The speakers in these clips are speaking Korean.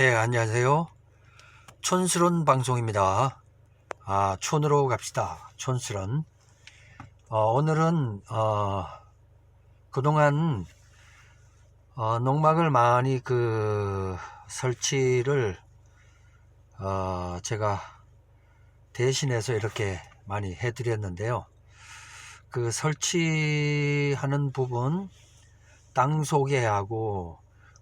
네, 안녕하세요. 촌스런 방송입니다. 아, 촌으로 갑시다. 촌스런. 어, 오늘은, 어, 그동안, 어, 농막을 많이 그, 설치를, 어, 제가 대신해서 이렇게 많이 해드렸는데요. 그 설치하는 부분, 땅 소개하고,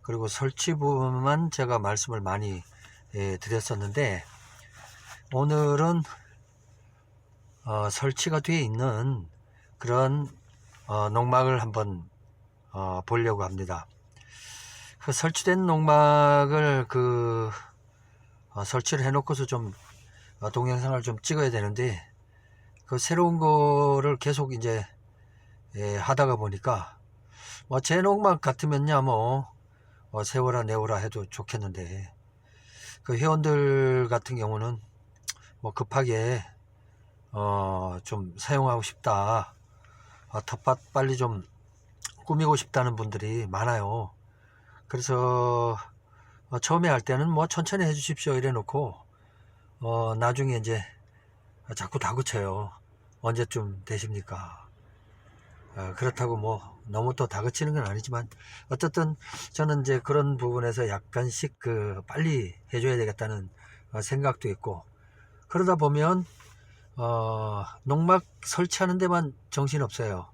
그리고 설치 부분만 제가 말씀을 많이 예, 드렸었는데 오늘은 어, 설치가 되어 있는 그런 어, 농막을 한번 어, 보려고 합니다. 그 설치된 농막을 그 어, 설치를 해놓고서 좀 어, 동영상을 좀 찍어야 되는데 그 새로운 거를 계속 이제 예, 하다가 보니까 뭐 제 농막 같으면야 뭐 어, 세워라 내워라 해도 좋겠는데. 그 회원들 같은 경우는 뭐 급하게 어, 좀 사용하고 싶다. 어, 텃밭 빨리 좀 꾸미고 싶다는 분들이 많아요. 그래서 어, 처음에 할 때는 뭐 천천히 해 주십시오 이래 놓고 어, 나중에 이제 자꾸 다그쳐요. 언제쯤 되십니까? 어, 그렇다고 뭐 너무 또 다그치는 건 아니지만 어쨌든 저는 이제 그런 부분에서 약간씩 그 빨리 해줘야 되겠다는 어, 생각도 있고 그러다 보면 어, 농막 설치하는 데만 정신 없어요.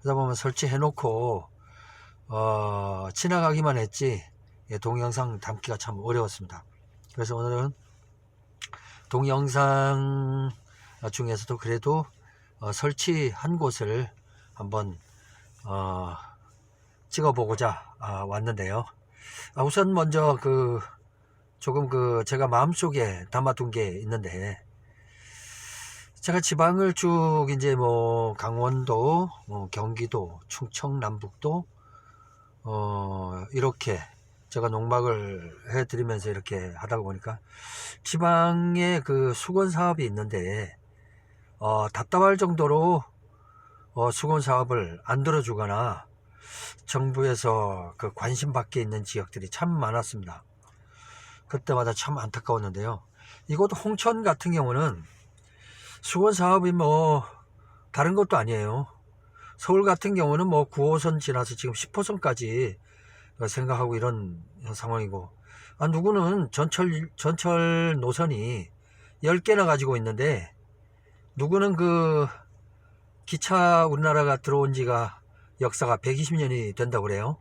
그러다 보면 설치해 놓고 어, 지나가기만 했지 예, 동영상 담기가 참 어려웠습니다. 그래서 오늘은 동영상 중에서도 그래도 어, 설치한 곳을 한번 어, 찍어보고자 아, 왔는데요. 아, 우선 먼저 그 조금 그 제가 마음속에 담아둔 게 있는데 제가 지방을 쭉 이제 뭐 강원도, 뭐 경기도, 충청 남북도 어, 이렇게 제가 농막을 해드리면서 이렇게 하다 보니까 지방에 그 수건 사업이 있는데 어, 답답할 정도로 어, 수건 사업을 안 들어주거나 정부에서 그 관심 밖에 있는 지역들이 참 많았습니다. 그때마다 참 안타까웠는데요. 이곳 홍천 같은 경우는 수건 사업이 뭐 다른 것도 아니에요. 서울 같은 경우는 뭐 9호선 지나서 지금 10호선까지 생각하고 이런 상황이고 아, 누구는 전철 전철 노선이 10개나 가지고 있는데 누구는 그 기차 우리나라가 들어온 지가 역사가 120년이 된다고 그래요.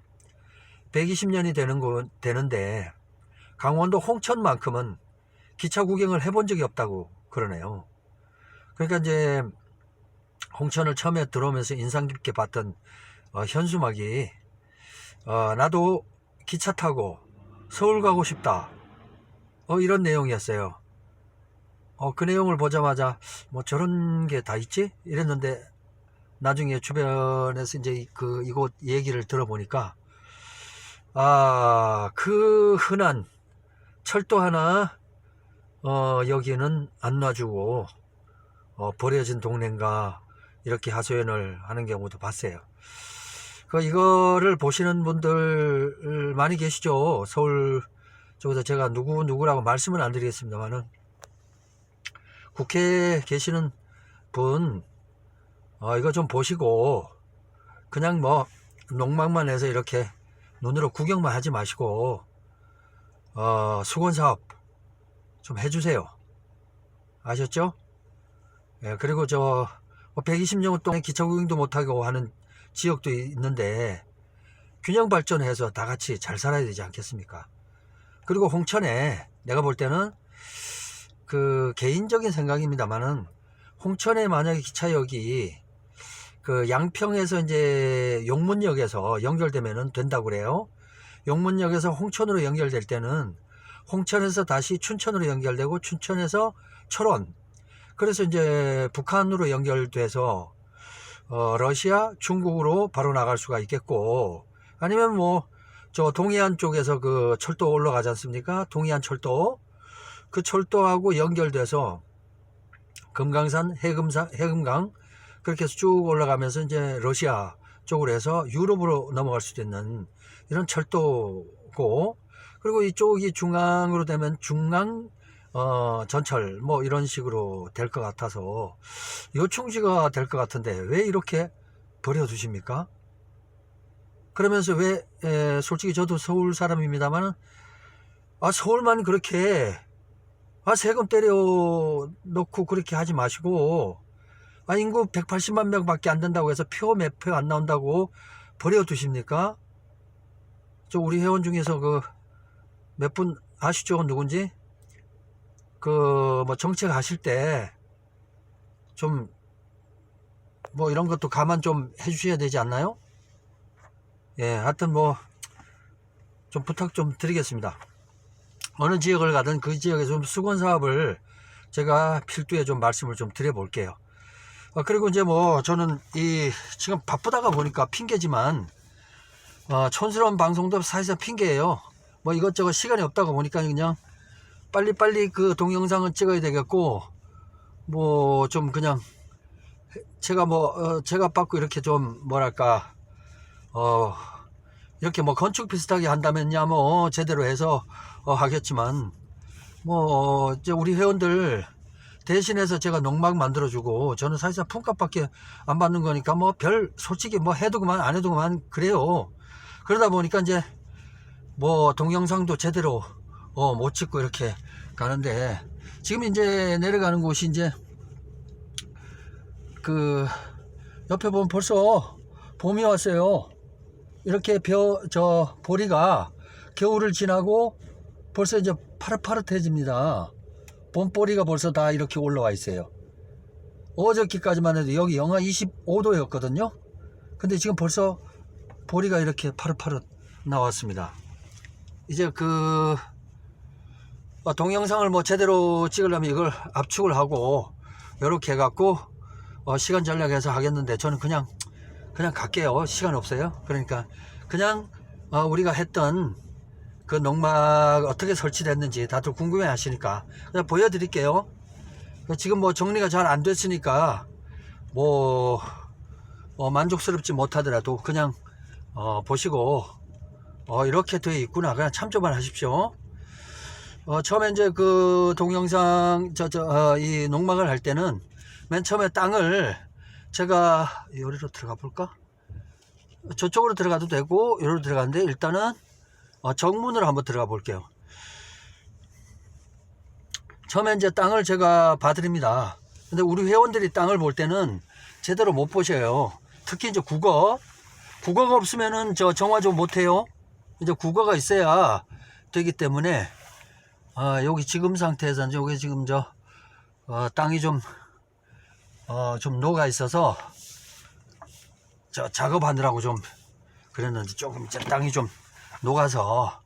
120년이 되는 거 되는데 강원도 홍천만큼은 기차 구경을 해본 적이 없다고 그러네요. 그러니까 이제 홍천을 처음에 들어오면서 인상 깊게 봤던 어, 현수막이 어, 나도 기차 타고 서울 가고 싶다. 어, 이런 내용이었어요. 어, 그 내용을 보자마자 뭐 저런 게 다 있지? 이랬는데 나중에 주변에서 이제 그 이곳 얘기를 들어보니까 아, 그 흔한 철도 하나 어, 여기는 안 놔주고 어, 버려진 동네인가 이렇게 하소연을 하는 경우도 봤어요. 그 이거를 보시는 분들 많이 계시죠. 서울 쪽에서 제가 누구 누구라고 말씀은 안 드리겠습니다만은 국회에 계시는 분 어, 이거 좀 보시고 그냥 뭐 농막만 해서 이렇게 눈으로 구경만 하지 마시고 어, 수건 사업 좀 해주세요. 아셨죠? 예, 그리고 저 120년 동안 기차 구경도 못하고 하는 지역도 있는데 균형 발전해서 다 같이 잘 살아야 되지 않겠습니까? 그리고 홍천에 내가 볼 때는 그 개인적인 생각입니다만은 홍천에 만약에 기차역이 그 양평에서 이제 용문역에서 연결되면은 된다고 그래요. 용문역에서 홍천으로 연결될 때는 홍천에서 다시 춘천으로 연결되고 춘천에서 철원 그래서 이제 북한으로 연결돼서 어, 러시아, 중국으로 바로 나갈 수가 있겠고 아니면 뭐 저 동해안 쪽에서 그 철도 올라가지 않습니까? 동해안 철도 그 철도하고 연결돼서 금강산, 해금산, 해금강 그렇게 해서 쭉 올라가면서 이제 러시아 쪽으로 해서 유럽으로 넘어갈 수도 있는 이런 철도고 그리고 이쪽이 중앙으로 되면 중앙 어, 전철 뭐 이런 식으로 될 것 같아서 요충지가 될 것 같은데 왜 이렇게 버려두십니까? 그러면서 왜 에, 솔직히 저도 서울 사람입니다만 아 서울만 그렇게 아 세금 때려 놓고 그렇게 하지 마시고 아 인구 180만 명밖에 안 된다고 해서 표 몇 표 안 나온다고 버려 두십니까? 저 우리 회원 중에서 그 몇 분 아시죠? 누군지? 그 뭐 정책 하실 때 좀 뭐 이런 것도 감안 좀 해주셔야 되지 않나요? 예, 하여튼 뭐 좀 부탁 좀 드리겠습니다. 어느 지역을 가든 그 지역에서 좀 수건 사업을 제가 필두에 좀 말씀을 좀 드려볼게요. 어, 그리고 이제 뭐 저는 이 지금 바쁘다가 보니까 핑계지만 어, 촌스러운 방송도 사실상 핑계예요. 뭐 이것저것 시간이 없다가 보니까 그냥 빨리빨리 그 동영상을 찍어야 되겠고 뭐 좀 그냥 제가 뭐 어, 제가 받고 이렇게 좀 뭐랄까 어 이렇게 뭐 건축 비슷하게 한다면야 뭐 제대로 해서 어, 하겠지만 뭐 이제 우리 회원들 대신해서 제가 농막 만들어주고 저는 사실상 품값밖에 안 받는 거니까 뭐 별 솔직히 뭐 해도 그만 안 해도 그만 그래요. 그러다 보니까 이제 뭐 동영상도 제대로 어, 못 찍고 이렇게 가는데 지금 이제 내려가는 곳이 이제 그 옆에 보면 벌써 봄이 왔어요. 이렇게 벼 저 보리가 겨울을 지나고 벌써 이제 파릇파릇해집니다 봄보리가 벌써 다 이렇게 올라와 있어요. 어저께까지만 해도 여기 영하 25도였거든요. 근데 지금 벌써 보리가 이렇게 파릇파릇 나왔습니다. 이제 그 어, 동영상을 뭐 제대로 찍으려면 이걸 압축을 하고 이렇게 해갖고 어, 시간 전략해서 하겠는데 저는 그냥 그냥 갈게요. 시간 없어요. 그러니까 그냥 어, 우리가 했던 그 농막 어떻게 설치됐는지 다들 궁금해 하시니까 그냥 보여드릴게요. 지금 뭐 정리가 잘 안 됐으니까 뭐 어, 만족스럽지 못하더라도 그냥 어, 보시고 어, 이렇게 되어 있구나. 그냥 참조만 하십시오. 어, 처음에 이제 그 동영상 저저 어, 이 농막을 할 때는 맨 처음에 땅을 제가 요리로 들어가 볼까? 저쪽으로 들어가도 되고 요리로 들어가는데 일단은 어, 정문으로 한번 들어가 볼게요. 처음에 이제 땅을 제가 봐드립니다. 근데 우리 회원들이 땅을 볼 때는 제대로 못 보셔요. 특히 이제 국어. 국어가 없으면은 저 정화 좀 못해요. 이제 국어가 있어야 되기 때문에 아, 여기 지금 상태에서는 여기 지금 저 어, 땅이 좀 어, 좀 녹아 있어서 저 작업하느라고 좀 그랬는데 조금 이제 땅이 좀 녹아서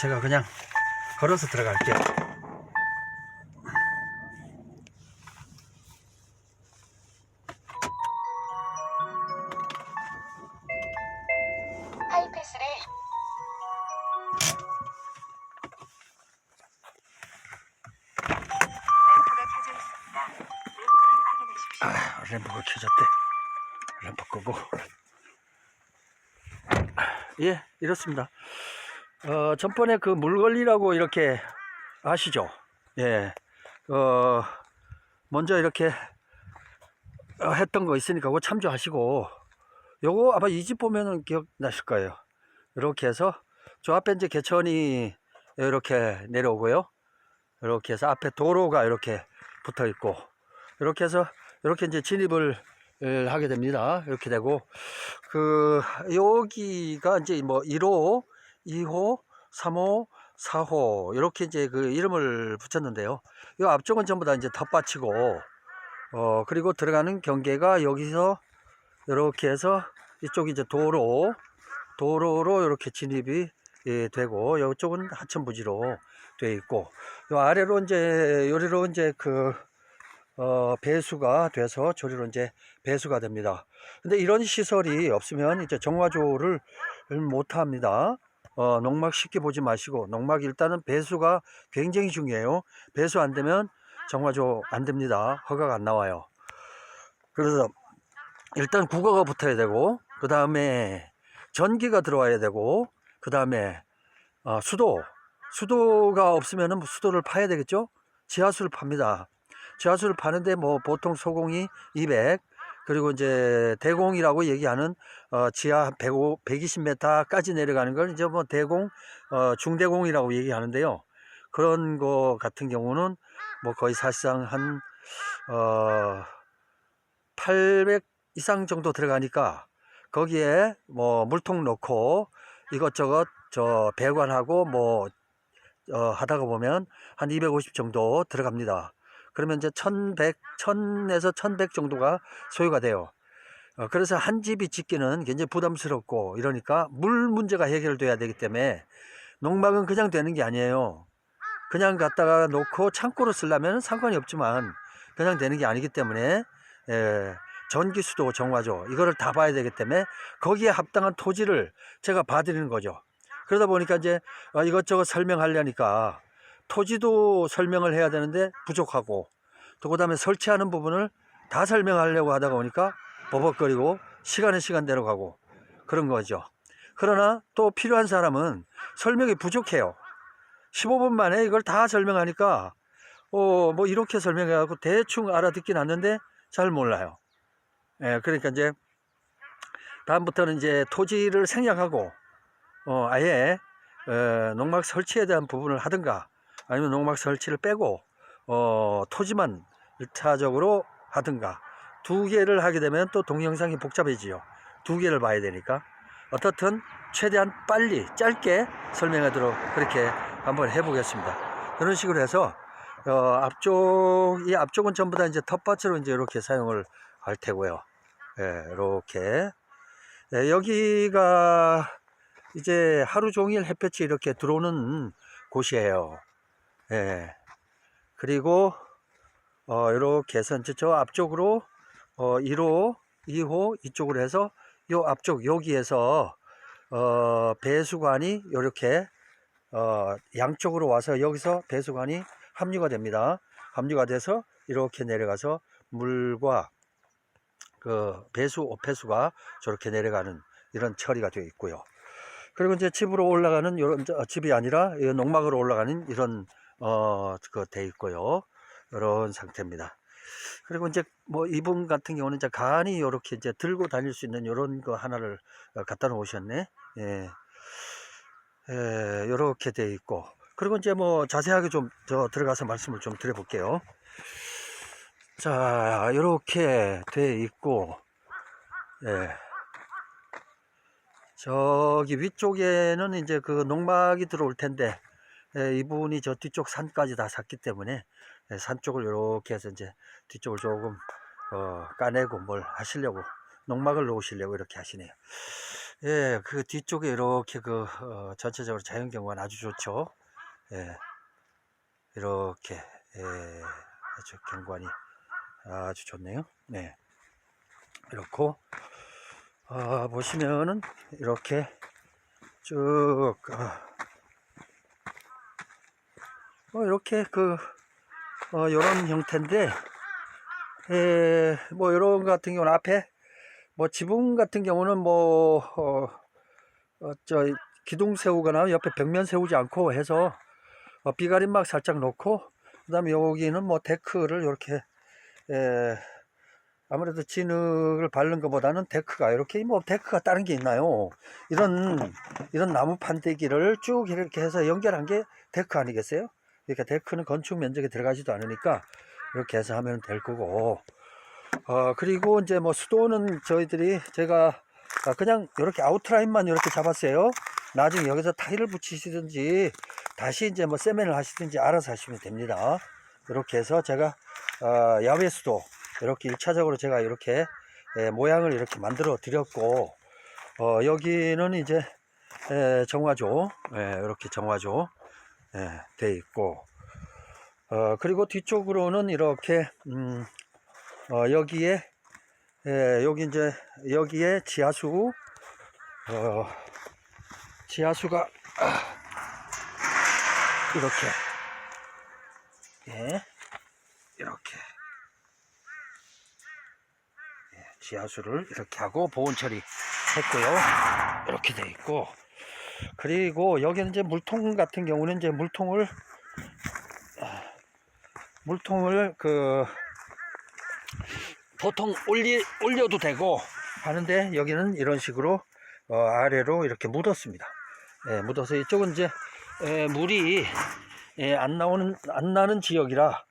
제가 그냥 걸어서 들어갈게요. 예, 이렇습니다. 어, 전번에 그 물걸리라고 이렇게 아시죠? 예. 어, 먼저 이렇게 어, 했던 거 있으니까 그거 참조하시고, 요거 아마 이 집 보면은 기억나실 거예요. 이렇게 해서, 저 앞에 이제 개천이 이렇게 내려오고요. 이렇게 해서 앞에 도로가 이렇게 붙어 있고, 이렇게 해서 이렇게 이제 진입을 에, 하게 됩니다. 이렇게 되고 그 여기가 이제 뭐 1호, 2호, 3호, 4호 이렇게 이제 그 이름을 붙였는데요. 이 앞쪽은 전부 다 이제 덧받치고 어 그리고 들어가는 경계가 여기서 이렇게 해서 이쪽이 이제 도로 도로로 이렇게 진입이 예, 되고 이쪽은 하천 부지로 되어 있고 요 아래로 이제 요리로 이제 그 어, 배수가 돼서 조리로 이제 배수가 됩니다. 근데 이런 시설이 없으면 이제 정화조를 못 합니다. 어, 농막 쉽게 보지 마시고 농막 일단은 배수가 굉장히 중요해요. 배수 안 되면 정화조 안 됩니다. 허가가 안 나와요. 그래서 일단 국어가 붙어야 되고 그 다음에 전기가 들어와야 되고 그 다음에 어, 수도 수도가 없으면은 수도를 파야 되겠죠? 지하수를 팝니다. 지하수를 파는데 뭐 보통 소공이 200 그리고 이제 대공이라고 얘기하는 어, 지하 105, 120m까지 내려가는 걸 이제 뭐 대공 어, 중대공이라고 얘기하는데요. 그런 거 같은 경우는 뭐 거의 사실상 한 어, 800 이상 정도 들어가니까 거기에 뭐 물통 넣고 이것저것 저 배관하고 뭐 어, 하다가 보면 한 250 정도 들어갑니다. 그러면 이제 1100, 1000에서 1100 정도가 소요가 돼요. 어, 그래서 한 집이 짓기는 굉장히 부담스럽고 이러니까 물 문제가 해결돼야 되기 때문에 농막은 그냥 되는 게 아니에요. 그냥 갖다가 놓고 창고로 쓰려면 상관이 없지만 그냥 되는 게 아니기 때문에 예, 전기 수도 정화조 이거를 다 봐야 되기 때문에 거기에 합당한 토지를 제가 봐드리는 거죠. 그러다 보니까 이제 어, 이것저것 설명하려니까 토지도 설명을 해야 되는데 부족하고 또 그다음에 설치하는 부분을 다 설명하려고 하다가 보니까 버벅거리고 시간은 시간대로 가고 그런 거죠. 그러나 또 필요한 사람은 설명이 부족해요. 15분 만에 이걸 다 설명하니까 어 뭐 이렇게 설명해 갖고 대충 알아듣긴 하는데 잘 몰라요. 예, 그러니까 이제 다음부터는 이제 토지를 생략하고 어 아예 어, 농막 설치에 대한 부분을 하든가 아니면 농막 설치를 빼고 어 토지만 일차적으로 하든가 두 개를 하게 되면 또 동영상이 복잡해지요. 두 개를 봐야 되니까 어떻든 최대한 빨리 짧게 설명하도록 그렇게 한번 해보겠습니다. 그런 식으로 해서 어, 앞쪽 이 앞쪽은 전부 다 이제 텃밭으로 이제 이렇게 사용을 할 테고요. 예, 이렇게 예, 여기가 이제 하루 종일 햇볕이 이렇게 들어오는 곳이에요. 예. 그리고 어, 이렇게 해서 이제 저 앞쪽으로 어, 1호, 2호 이쪽으로 해서 요 앞쪽 여기에서 어, 배수관이 이렇게 어, 양쪽으로 와서 여기서 배수관이 합류가 됩니다. 합류가 돼서 이렇게 내려가서 물과 그 배수 오폐수가 저렇게 내려가는 이런 처리가 되어 있고요. 그리고 이제 집으로 올라가는 이런 저- 집이 아니라 이 농막으로 올라가는 이런 어 그돼 있고요. 이런 상태입니다. 그리고 이제 뭐 이분 같은 경우는 이제 간이 이렇게 이제 들고 다닐 수 있는 이런 거 하나를 어, 갖다 놓으셨네. 예. 예, 이렇게 돼 있고. 그리고 이제 뭐 자세하게 좀 저 들어가서 말씀을 좀 드려볼게요. 자, 이렇게 돼 있고, 예. 저기 위쪽에는 이제 그 농막이 들어올 텐데, 예, 이분이 저 뒤쪽 산까지 다 샀기 때문에, 예, 산 쪽을 이렇게 해서 이제 뒤쪽을 조금, 어, 까내고 뭘 하시려고, 농막을 놓으시려고 이렇게 하시네요. 예, 그 뒤쪽에 이렇게 그, 어, 전체적으로 자연 경관 아주 좋죠. 예, 이렇게, 예, 아주 경관이 아주 좋네요. 네. 이렇고, 아, 보시면은, 이렇게 쭉, 아, 뭐, 이렇게 그, 어, 요런 형태인데, 에, 뭐, 요런 거 같은 경우는 앞에, 뭐, 지붕 같은 경우는 뭐, 어, 어, 저, 기둥 세우거나 옆에 벽면 세우지 않고 해서, 어, 비가림막 살짝 놓고, 그 다음에 여기는 뭐, 데크를 이렇게, 에, 아무래도 진흙을 바른 것보다는 데크가 이렇게 뭐 데크가 다른 게 있나요? 이런 이런 나무 판때기를 쭉 이렇게 해서 연결한 게 데크 아니겠어요? 그러니까 데크는 건축 면적에 들어가지도 않으니까 이렇게 해서 하면 될 거고 어 그리고 이제 뭐 수도는 저희들이 제가 아, 그냥 이렇게 아웃라인만 이렇게 잡았어요. 나중에 여기서 타일을 붙이시든지 다시 이제 뭐 세면을 하시든지 알아서 하시면 됩니다. 이렇게 해서 제가 어, 야외 수도 이렇게 1차적으로 제가 이렇게 예, 모양을 이렇게 만들어 드렸고 어, 여기는 이제 예, 정화조 예, 이렇게 정화조 예, 돼 있고 어, 그리고 뒤쪽으로는 이렇게 음, 어, 여기에 예, 여기 이제 여기에 지하수 어, 지하수가 아, 이렇게. 예, 이렇게. 지하수를 이렇게 하고 보온 처리 했고요. 이렇게 돼 있고 그리고 여기는 이제 물통 같은 경우는 이제 물통을 아, 물통을 그 보통 올리, 올려도 되고 하는데 여기는 이런 식으로 어, 아래로 이렇게 묻었습니다. 예, 묻어서 이쪽은 이제 에, 물이 예, 안 나오는 안 나는 지역이라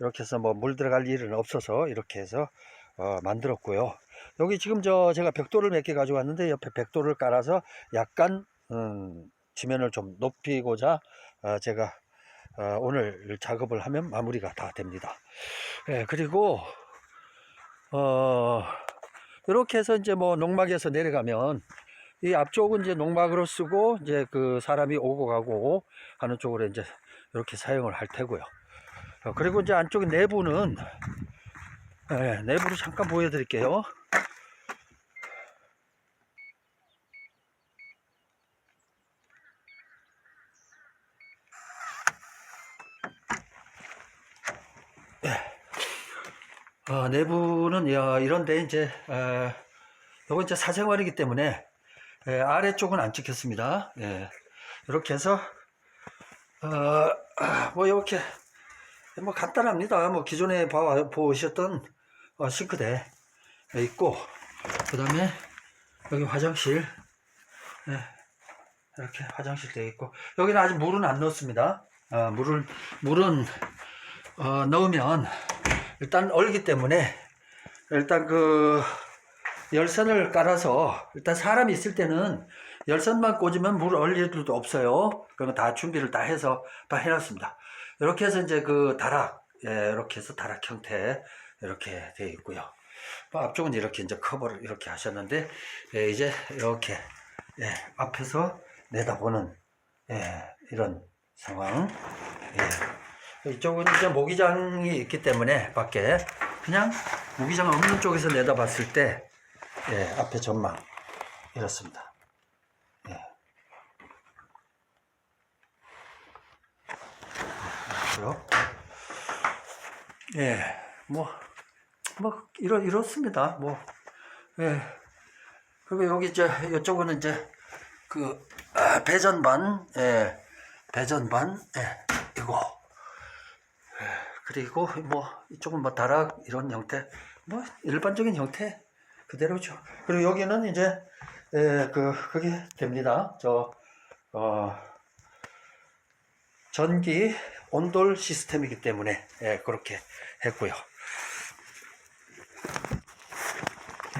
이렇게 해서 뭐 물 들어갈 일은 없어서 이렇게 해서 어, 만들었고요. 여기 지금 저 제가 벽돌을 몇 개 가져왔는데 옆에 벽돌을 깔아서 약간 음, 지면을 좀 높이고자 어, 제가 어, 오늘 작업을 하면 마무리가 다 됩니다. 예, 그리고 어, 이렇게 해서 이제 뭐 농막에서 내려가면 이 앞쪽은 이제 농막으로 쓰고 이제 그 사람이 오고 가고 하는 쪽으로 이제 이렇게 사용을 할 테고요. 어, 그리고 이제 안쪽 내부는 예, 내부를 잠깐 보여드릴게요. 어, 내부는 야, 이런데 이제 에, 요거 이제 사생활이기 때문에 에, 아래쪽은 안 찍혔습니다. 예. 이렇게 해서 어, 아, 뭐 이렇게 뭐 간단합니다. 뭐 기존에 봐 보셨던 어, 싱크대 있고 그 다음에 여기 화장실 예, 이렇게 화장실 되어 있고 여기는 아직 물은 안 넣었습니다. 아, 물을 물은 어, 넣으면 일단 얼기 때문에 일단 그 열선을 깔아서 일단 사람이 있을 때는 열선만 꽂으면 물 얼릴 일도 없어요. 그러면 다 준비를 다 해서 다 해놨습니다. 이렇게 해서 이제 그 다락 예, 이렇게 해서 다락 형태 이렇게 되어 있고요. 뭐 앞쪽은 이렇게 이제 커버를 이렇게 하셨는데 예, 이제 이렇게 예, 앞에서 내다보는 예, 이런 상황. 예. 이쪽은 이제 모기장이 있기 때문에 밖에 그냥 모기장 없는 쪽에서 내다봤을 때 예, 앞에 전망 이렇습니다. 예. 그렇고요. 예, 뭐, 뭐, 이렇, 이렇습니다. 뭐, 예. 그리고 여기 이제, 이쪽은 이제, 그, 아, 배전반, 예, 배전반, 예, 이거. 예, 그리고 뭐, 이쪽은 뭐, 다락, 이런 형태, 뭐, 일반적인 형태 그대로죠. 그리고 여기는 이제, 예, 그, 그게 됩니다. 저, 어, 전기 온돌 시스템이기 때문에 예, 그렇게 했고요.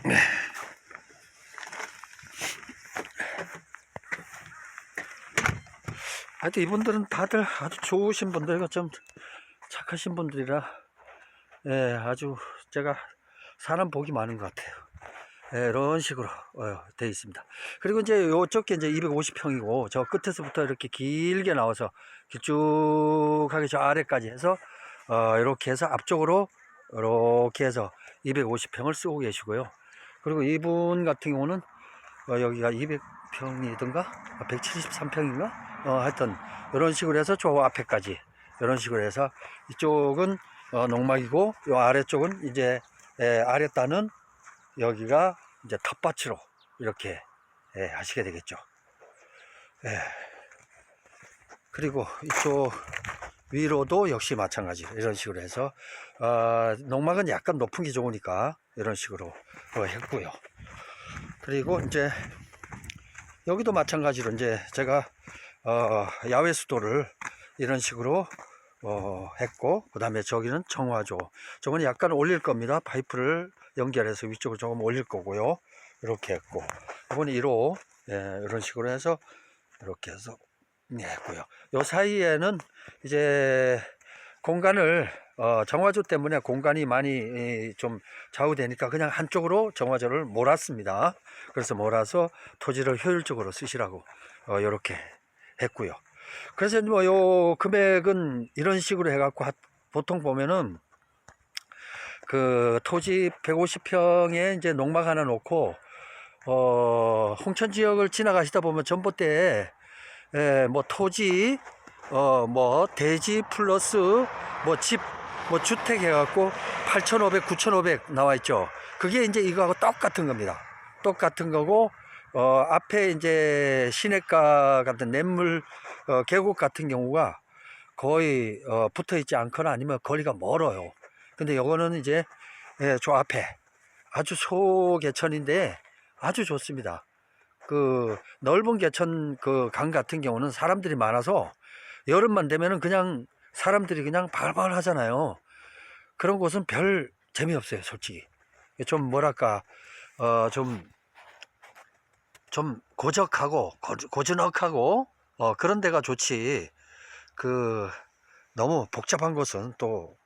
네. 하여튼 이분들은 다들 아주 좋으신 분들이고 좀 착하신 분들이라 예, 아주 제가 사람 복이 많은 것 같아요. 예, 이런 식으로 어, 되어 있습니다. 그리고 이제 요쪽에 이제 250평이고 저 끝에서부터 이렇게 길게 나와서 길쭉하게 저 아래까지 해서 어, 이렇게 해서 앞쪽으로 이렇게 해서 250평을 쓰고 계시고요. 그리고 이분 같은 경우는 어, 여기가 200평이든가 173평인가 어, 하여튼 이런 식으로 해서 저 앞에까지 이런 식으로 해서 이쪽은 어, 농막이고 요 아래쪽은 이제 에, 아랫단은 여기가 이제 텃밭으로 이렇게 예, 하시게 되겠죠. 예. 그리고 이쪽 위로도 역시 마찬가지 이런 식으로 해서 어, 농막은 약간 높은 게 좋으니까 이런 식으로 어, 했고요. 그리고 이제 여기도 마찬가지로 이제 제가 어, 야외 수도를 이런 식으로 어, 했고 그 다음에 저기는 정화조. 저건 약간 올릴 겁니다. 파이프를 연결해서 위쪽으로 조금 올릴 거고요. 이렇게 했고. 이번에 1호 예, 이런 식으로 해서 이렇게 해서 네, 했고요. 요 사이에는 이제 공간을 어, 정화조 때문에 공간이 많이 이, 좀 좌우되니까 그냥 한쪽으로 정화조를 몰았습니다. 그래서 몰아서 토지를 효율적으로 쓰시라고 어, 이렇게 했고요 그래서 뭐 요 금액은 이런 식으로 해갖고 하- 보통 보면은 그 토지 150평에 이제 농막 하나 놓고 어 홍천 지역을 지나가시다 보면 전봇대에 에, 뭐 토지 어 뭐 대지 플러스 뭐집뭐 주택 해갖고 8,500, 9,500 나와 있죠. 그게 이제 이거하고 똑같은 겁니다. 똑같은 거고 어, 앞에 이제 시냇가 같은 냇물 어, 계곡 같은 경우가 거의 어, 붙어 있지 않거나 아니면 거리가 멀어요. 근데 요거는 이제 예, 저 앞에 아주 소개천인데 아주 좋습니다. 그 넓은 개천 그 강 같은 경우는 사람들이 많아서 여름만 되면은 그냥 사람들이 그냥 바글바글 하잖아요. 그런 곳은 별 재미없어요, 솔직히. 좀 뭐랄까, 어, 좀, 좀 고적하고, 고, 고즈넉하고, 어, 그런 데가 좋지. 그, 너무 복잡한 곳은 또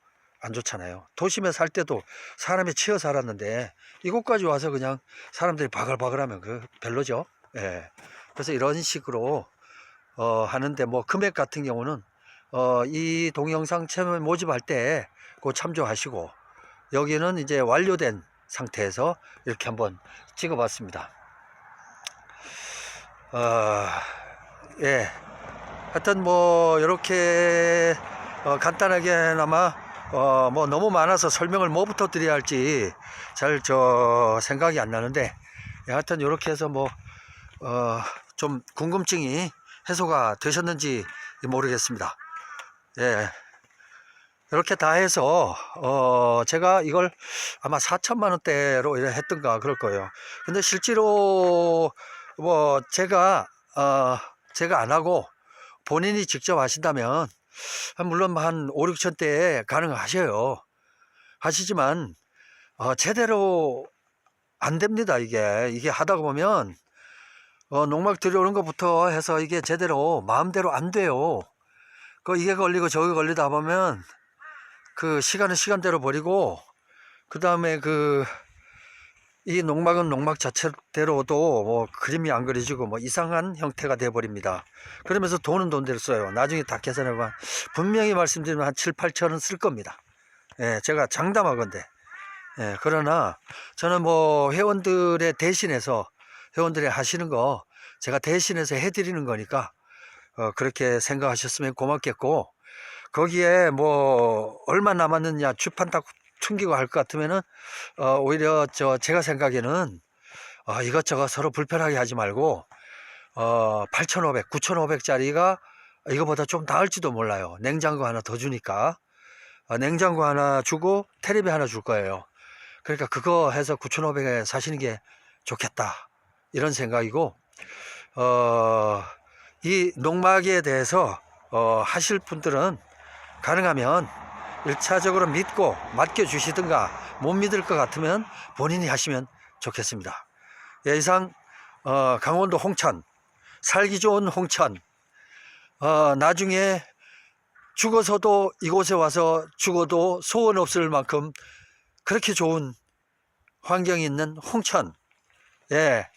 안 좋잖아요. 도심에 살 때도 사람이 치여 살았는데, 이곳까지 와서 그냥 사람들이 바글바글하면 그 별로죠. 예. 그래서 이런 식으로, 어, 하는데 뭐 금액 같은 경우는, 어, 이 동영상 채널 모집할 때 그 참조하시고, 여기는 이제 완료된 상태에서 이렇게 한번 찍어봤습니다. 어, 예. 하여튼 뭐, 이렇게 어, 간단하게나마 어, 뭐 너무 많아서 설명을 뭐부터 드려야 할지 잘 저 생각이 안 나는데, 예, 하여튼 이렇게 해서 뭐, 어, 좀 궁금증이 해소가 되셨는지 모르겠습니다. 예. 이렇게 다 해서 어 제가 이걸 아마 4천만 원대로 했던가 그럴 거예요. 근데 실제로 뭐 제가 어 제가 안 하고 본인이 직접 하신다면 물론 한 5, 6천 대에 가능하셔요. 하시지만 어 제대로 안 됩니다 이게 이게 하다 보면 어 농막 들여오는 것부터 해서 이게 제대로 마음대로 안 돼요. 그 이게 걸리고 저게 걸리다 보면 그 시간은 시간대로 버리고 그 다음에 그 이 농막은 농막 자체대로도 뭐 그림이 안 그려지고 뭐 이상한 형태가 돼 버립니다. 그러면서 돈은 돈대로 써요. 나중에 다 계산해보면 분명히 말씀드리면 한 7, 8천원 쓸 겁니다. 예, 제가 장담하건데. 예, 그러나 저는 뭐 회원들의 대신해서 회원들이 하시는 거 제가 대신해서 해드리는 거니까 어, 그렇게 생각하셨으면 고맙겠고 거기에 뭐 얼마 남았느냐 주판 딱 튕기고 할 것 같으면은 어, 오히려 저 제가 생각에는 어, 이것저것 서로 불편하게 하지 말고 어, 8,500, 9,500짜리가 이거보다 좀 나을지도 몰라요. 냉장고 하나 더 주니까 어, 냉장고 하나 주고 테레비 하나 줄 거예요. 그러니까 그거 해서 9,500에 사시는 게 좋겠다 이런 생각이고 어, 이 농막에 대해서 어, 하실 분들은 가능하면 일차적으로 믿고 맡겨주시든가 못 믿을 것 같으면 본인이 하시면 좋겠습니다. 예, 이상 어, 강원도 홍천 살기 좋은 홍천. 어, 나중에 죽어서도 이곳에 와서 죽어도 소원 없을 만큼 그렇게 좋은 환경이 있는 홍천. 예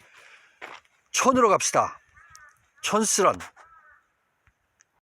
촌으로 갑시다. 촌스런